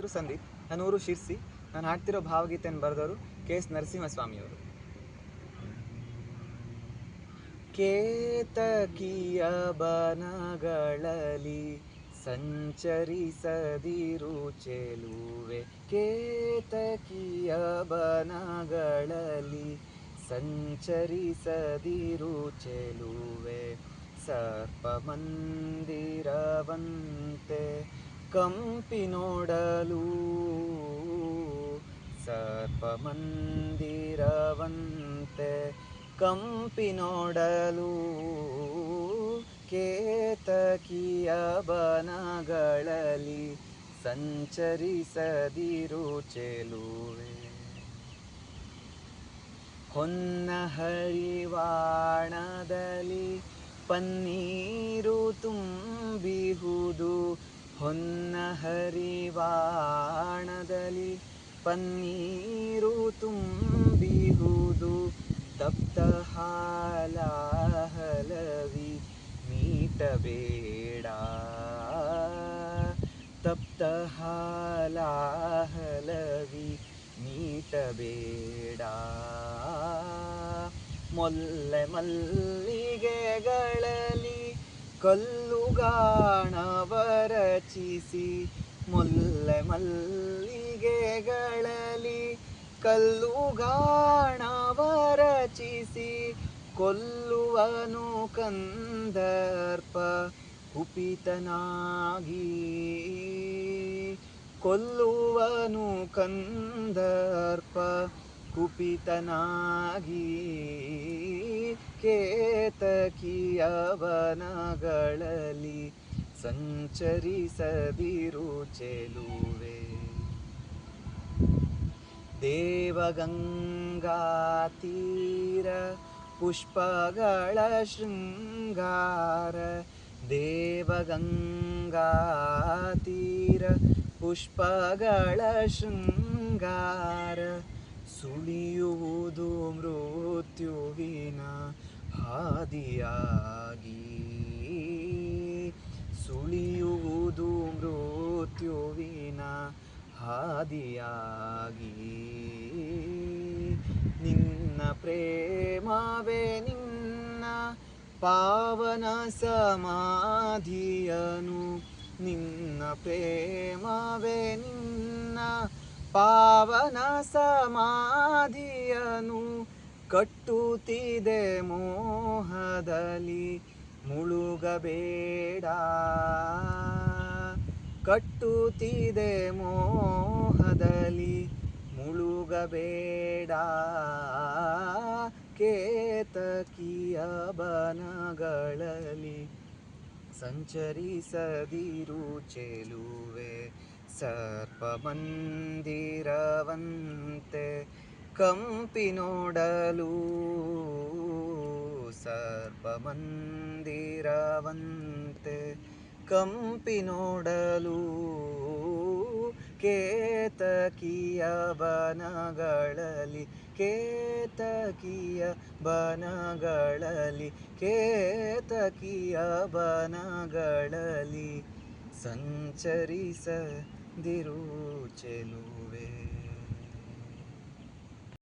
ಹೆಸರು ಸಂದೀಪ್ ನನ್ನ ಊರು ಶಿರ್ಸಿ, ನಾನು ಹಾಡ್ತಿರೋ ಭಾವಗೀತೆಯನ್ನು ಬರೆದವರು ಕೆ. ಎಸ್. ನರಸಿಂಹಸ್ವಾಮಿಯವರು. ಕೇತಕಿಯ ಬನಗಳಲ್ಲಿ ಸಂಚರಿಸದಿರು ಚೆಲುವೆ. ಕೇತಕಿಯ ಬನಗಳಲ್ಲಿ ಸಂಚರಿಸದಿರು ಚೆಲುವೆ. ಸರ್ಪ ಮಂದಿರವಂತೆ ಕಂಪಿ ನೋಡಲು ಸರ್ಪ ಮಂದಿರವಂತೆ ಕಂಪಿ ನೋಡಲು ಕೇತಕಿಯ ಬನಗಳಲ್ಲಿ ಸಂಚರಿಸದಿರು ಚೆಲುವೆ. ಹೊನ್ನ ಹರಿವಾಣದಲ್ಲಿ ಪನ್ನೀರು ತುಂಬಿಹುದು. ಹೊನ್ನ ಹರಿವಾಣದಲ್ಲಿ ಪನ್ನೀರು ತುಂಬಿಹುದು ತಪ್ತ ಹಾಲ ಹಲವಿ ಮೀಟಬೇಡ ತಪ್ತ ಹಾಲ ಹಲವಿ ಮೀಟಬೇಡ ಮೊಲ್ಲೆ ಮಲ್ಲಿಗೆಗಳಲ್ಲಿ ಕಲ್ಲುಗಾಣವರಚಿಸಿ ಮೊಲ್ಲೆ ಮಲ್ಲಿಗೆಗಳಲ್ಲಿ ಕಲ್ಲುಗಾಣವರಚಿಸಿ ಕೊಲ್ಲುವನು ಕಂದರ್ಪ ಕುಪಿತನಾಗಿ. ಕೊಲ್ಲುವನು ಕಂದರ್ಪ ಕುಪಿತನಾಗಿ ಕೇತಕಿಯವನಗಳಲ್ಲಿ ಸಂಚರಿಸದಿರು ಚೆಲುವೆ. ದೇವಗಂಗಾ ತೀರ ಪುಷ್ಪಗಳ ಶೃಂಗಾರ. ದೇವಗಂಗಾ ತೀರ ಪುಷ್ಪಗಳ ಶೃಂಗಾರ. ಸುಳಿಯುವುದು ಮೃತ್ಯುವಿನ ಹಾದಿಯಾಗಿ. ಸುಳಿಯುವುದು ಮೃತ್ಯುವಿನ ಹಾದಿಯಾಗಿ. ನಿನ್ನ ಪ್ರೇಮವೇ ನಿನ್ನ ಪಾವನ ಸಮಾಧಿಯನು. ನಿನ್ನ ಪ್ರೇಮವೇ ನಿನ್ನ ಪಾವನ ಸಮಾಧಿಯನು ಕಟ್ಟುತ್ತಿದೆ ಮೋಹದಲ್ಲಿ ಮುಳುಗಬೇಡ. ಕಟ್ಟುತ್ತಿದೆ ಮೋಹದಲ್ಲಿ ಮುಳುಗಬೇಡ. ಕೇತಕಿಯ ಬನಗಳಲ್ಲಿ ಸಂಚರಿಸದಿರು ಚೆಲುವೆ. ಸರ್ಪ ಮಂದಿರವಂತೆ ಕಂಪಿ ನೋಡಲು ಸರ್ಪ ಮಂದಿರವಂತೆ ಕಂಪಿ ನೋಡಲು ಕೇತಕಿಯ ಬನಗಳಲ್ಲಿ ಕೇತಕಿಯ ಬನಗಳಲ್ಲಿ ಕೇತಕಿಯ ಬನಗಳಲ್ಲಿ ಸಂಚರಿಸದಿರು ಚೆಲುವೆ